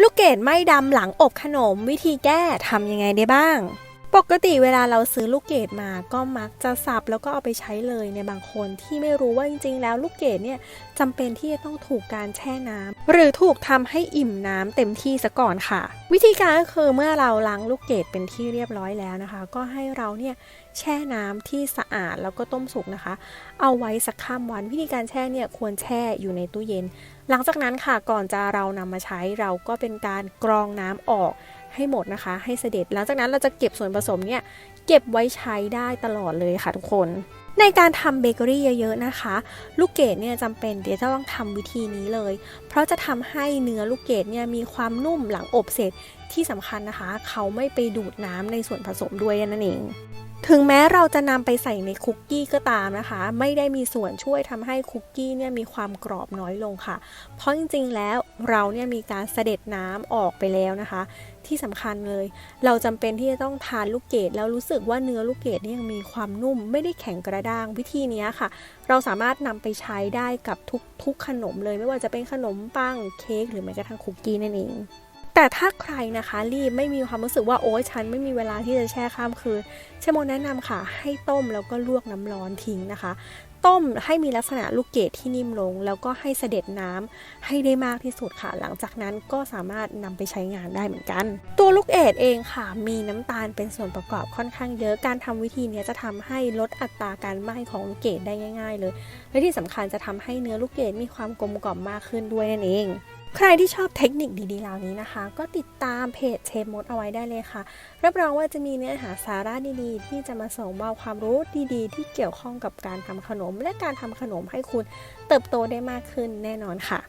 ลูกเกดไม่ดำหลังอบขนมวิธีแก้ทำยังไงได้บ้าง ปกติเวลาเราซื้อลูกเกดมาก็มักจะสับแล้วก็เอาไปใช้เลยในบางคนที่ไม่รู้ว่าจริงๆ แล้วลูกเกดเนี่ยจำเป็นที่จะต้องถูกการแช่น้ำหรือถูกทำให้อิ่มน้ำเต็มที่ซะก่อนค่ะ วิธีการก็คือเมื่อเราล้างลูกเกดเป็นที่เรียบร้อยแล้วนะคะ ก็ให้เราเนี่ยแช่น้ำที่สะอาดแล้วก็ต้มสุกนะคะ เอาไว้สักข้ามวัน วิธีการแช่เนี่ยควรแช่อยู่ในตู้เย็น หลังจากนั้นค่ะก่อนจะเรานำมาใช้เราก็เป็นการกรองน้ำออก ให้หมดนะคะ ให้เสด็จหลังจากนั้นเราจะเก็บส่วนผสมเนี่ยเก็บไว้ใช้ได้ตลอดเลยค่ะทุกคนในการทำเบเกอรี่เยอะๆนะคะ ลูกเกดเนี่ยจำเป็นเดี๋ยวจะต้องทำวิธีนี้เลย เพราะจะทำให้เนื้อลูกเกดเนี่ยมีความนุ่มหลังอบเสร็จ ที่สำคัญนะคะ เขาไม่ไปดูดน้ำในส่วนผสมด้วยนั่นเอง ถึงแม้เราจะนำไปใส่ในคุกกี้ก็ตามนะคะ ไม่ได้มีส่วนช่วยทำให้คุกกี้เนี่ยมีความกรอบน้อยลงค่ะ เพราะจริงๆแล้วเราเนี่ยมีการเสด็จน้ำออกไปแล้วนะคะ ที่สำคัญเลย เราจำเป็นที่จะต้องทานลูกเกดแล้วรู้สึกว่าเนื้อลูกเกดเนี่ยยังมีความนุ่ม ไม่ได้แข็งกระด้างวิธีนี้ค่ะ เราสามารถนำไปใช้ได้กับทุกทุกขนมเลย ไม่ว่าจะเป็นขนมปังเค้กหรือแม้กระทั่งคุกกี้นั่นเอง แต่ถ้าใครนะคะรีบไม่มีความรู้สึกว่าโอ๊ยฉันไม่มีเวลาที่จะแช่ข้ามคืนเชโมแนะนำค่ะ ให้ต้มแล้วก็ลวกน้ำร้อนทิ้งนะคะ ต้มให้มีลักษณะลูกเกดที่นิ่มลง แล้วก็ให้เสด็จน้ำให้ได้มากที่สุดค่ะ หลังจากนั้นก็สามารถนำไปใช้งานได้เหมือนกัน ตัวลูกเอดเองค่ะ มีน้ำตาลเป็นส่วนประกอบค่อนข้างเยอะการทำวิธีนี้จะทำให้ลดอัตราการไหม้ของลูกเกดได้ง่าย ๆ เลย และที่สำคัญจะทำให้เนื้อลูกเกดมีความกลมกล่อมมากขึ้นด้วยนั่นเอง ใครที่ชอบเทคนิคดีๆเหล่านี้นะคะ ก็ติดตามเพจเชฟมดเอาไว้ได้เลยค่ะ รับรองว่าจะมีเนื้อหาสาระดีๆ ที่จะมาส่งมอบความรู้ดีๆ ที่เกี่ยวข้องกับการทำขนม และการทำขนมให้คุณเติบโตได้มากขึ้นแน่นอนค่ะ